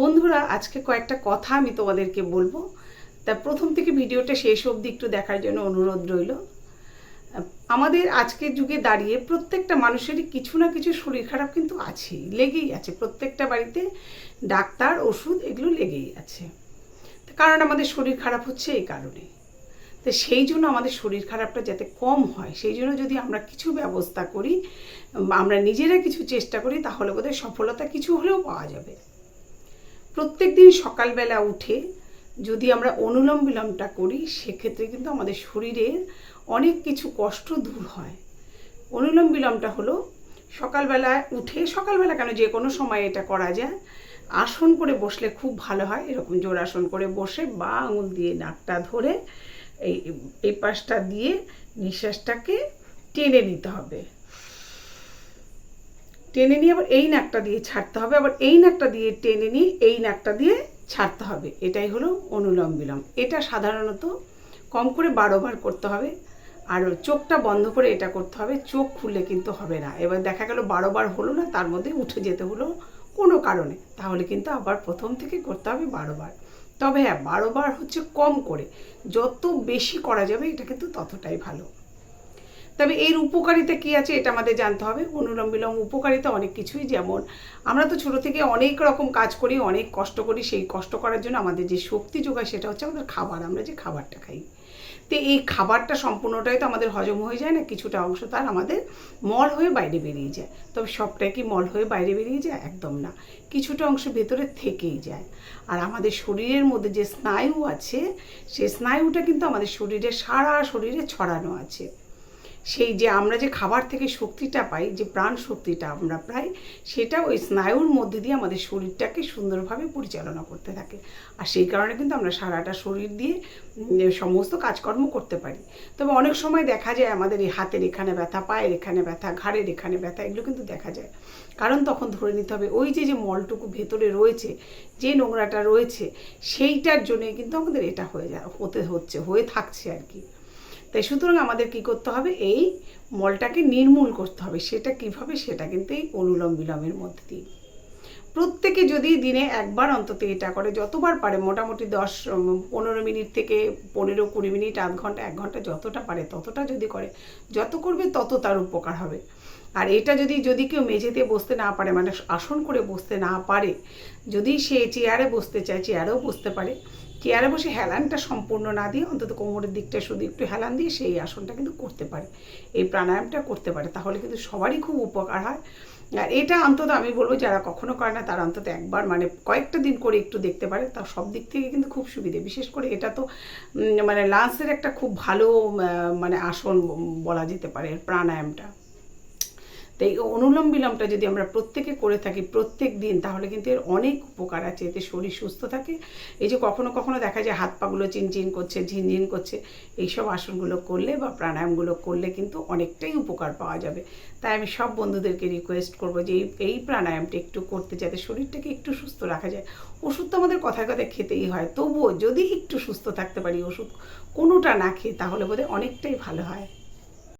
বন্ধুরা, আজকে কয়েকটা কথা আমি তোমাদেরকে বলব। তা প্রথম থেকে ভিডিওটা শেষ অবধি একটু দেখার জন্য অনুরোধ রইল। আমাদের আজকের যুগে দাঁড়িয়ে প্রত্যেকটা মানুষেরই কিছু না কিছু শরীর খারাপ কিন্তু আছেই, লেগেই আছে। প্রত্যেকটা বাড়িতে ডাক্তার, ওষুধ, এগুলো লেগেই আছে। কারণ আমাদের শরীর খারাপ হচ্ছে এই কারণে। তো সেই জন্য আমাদের শরীর খারাপটা যাতে কম হয়, সেই জন্য যদি আমরা কিছু ব্যবস্থা করি, আমরা নিজেরা কিছু চেষ্টা করি, তাহলে বোধহয় সফলতা কিছু হলেও পাওয়া যাবে। প্রত্যেক দিন সকালবেলা উঠে যদি আমরা অনুলোম বিলোমটা করি, সেক্ষেত্রে কিন্তু আমাদের শরীরের অনেক কিছু কষ্ট দূর হয়। অনুলোম বিলোমটা হলো সকালবেলায় উঠে, সকালবেলা কেন যে কোনো সময় এটা করা যায়। আসন করে বসলে খুব ভালো হয়, এরকম জোর আসন করে বসে বা আঙুল দিয়ে নাকটা ধরে এই এই পাশটা দিয়ে নিঃশ্বাসটাকে টেনে নিতে হবে। টেনে নিয়ে আবার এই নাকটা দিয়ে ছাড়তে হবে, আবার এই নাকটা দিয়ে টেনে নিয়ে এই নাকটা দিয়ে ছাড়তে হবে। এটাই হলো অনুলম বিলম। এটা সাধারণত কম করে বারো বার করতে হবে, আর চোখটা বন্ধ করে এটা করতে হবে, চোখ খুললে কিন্তু হবে না। এবার দেখা গেল বারো বার হলো না, তার মধ্যে উঠে যেতে হলো কোনো কারণে। তাহলে কিন্তু আবার প্রথম থেকে করতে হবে বারো বার। তবে হ্যাঁ বারো বার হচ্ছে কম করে। যত বেশি করা যাবে, এটা কিন্তু ততটাই ভালো। তবে এর উপকারিতা কী আছে এটা আমাদের জানতে হবে। অনুলম বিলম উপকারিতা অনেক কিছুই। যেমন আমরা তো ছোটো থেকে অনেক রকম কাজ করি, অনেক কষ্ট করি, সেই কষ্ট করার জন্য আমাদের যে শক্তি যোগায় সেটা হচ্ছে আমাদের খাবার, আমরা যে খাবারটা খাই। তো এই খাবারটা সম্পূর্ণটাই তো আমাদের হজম হয়ে যায় না, কিছুটা অংশ তার আমাদের মল হয়ে বাইরে বেরিয়ে যায়। তবে সবটাই কি মল হয়ে বাইরে বেরিয়ে যায়? একদম না। কিছুটা অংশ ভেতরে থেকেই যায়। আর আমাদের শরীরের মধ্যে যে স্নায়ু আছে সেই স্নায়ুটা কিন্তু আমাদের শরীরে, সারা শরীরে ছড়ানো আছে। সেই যে আমরা যে খাবার থেকে শক্তিটা পাই, যে প্রাণ শক্তিটা আমরা পাই, সেটা ওই স্নায়ুর মধ্যে দিয়ে আমাদের শরীরটাকে সুন্দরভাবে পরিচালনা করতে থাকে। আর সেই কারণে কিন্তু আমরা সারাটা শরীর দিয়ে সমস্ত কাজকর্ম করতে পারি। তবে অনেক সময় দেখা যায় আমাদের এই হাতের এখানে ব্যথা, পায়ের এখানে ব্যথা, ঘাড়ের এখানে ব্যথা, এগুলো কিন্তু দেখা যায়। কারণ তখন ধরে নিতে হবে, ওই যে যে মলটুকু ভেতরে রয়েছে, যে নোংরাটা রয়েছে, সেইটার জন্যই কিন্তু আমাদের এটা হয়ে যায় হতে হচ্ছে, হয়ে থাকছে আর কি। তাই সুতরাং আমাদের কি করতে হবে? এই মলটাকে নির্মূল করতে হবে। সেটা কীভাবে? সেটা কিন্তু এই অনুলম বিলমের মধ্যে দিয়ে। প্রত্যেকে যদি দিনে একবার অন্তত এটা করে, যতবার পারে, মোটামুটি দশ পনেরো মিনিট থেকে পনেরো কুড়ি মিনিট, আধ ঘণ্টা, এক ঘণ্টা যতটা পারে, ততটা যদি করে, যত করবে তত তার উপকার হবে। আর এটা যদি যদি কেউ মেঝেতে বসতে না পারে মানে আসন করে বসতে না পারে, যদি সে চেয়ারে বসতে চায়, চেয়ারেও বসতে পারে চেয়ারে বসে হেলানটা সম্পূর্ণ না দিয়ে অন্তত কোমরের দিকটা শুধু একটু হেলান দিয়ে সেই আসনটা কিন্তু করতে পারে। এই প্রাণায়ামটা করতে পারে। তাহলে কিন্তু সবারই খুব উপকার হয়। আর এটা অন্তত আমি বলব যারা কখনো করে না, তারা অন্তত একবার মানে কয়েকটা দিন করে একটু দেখতে পারে। তার সব দিক থেকে কিন্তু খুব সুবিধে। বিশেষ করে এটা তো মানে লাঞ্চের একটা খুব ভালো মানে আসন বলা যেতে পারে, প্রাণায়ামটা। তো এই অনুলোম বিলোমটা যদি আমরা প্রত্যেকে করে থাকি প্রত্যেক দিন, তাহলে কিন্তু এর অনেক উপকার আছে। এতে শরীর সুস্থ থাকে। এই যে কখনো কখনো দেখা যায় হাত পাগুলো চিনচিন করছে, ঝিনঝিন করছে। এইসব আসনগুলো করলে বা প্রাণায়ামগুলো করলে কিন্তু অনেকটাই উপকার পাওয়া যাবে। তাই আমি সব বন্ধুদেরকে রিকোয়েস্ট করব যে এই প্রাণায়ামটা একটু করতে যাতে শরীরটাকে একটু সুস্থ রাখা যায়। ওষুধ তো আমাদের কথায় কথায় খেতেই হয়। তবুও যদি একটু সুস্থ থাকতে পারি ওষুধ কোনোটা না খেয়ে, তাহলে বোধহয় অনেকটাই ভালো হয়।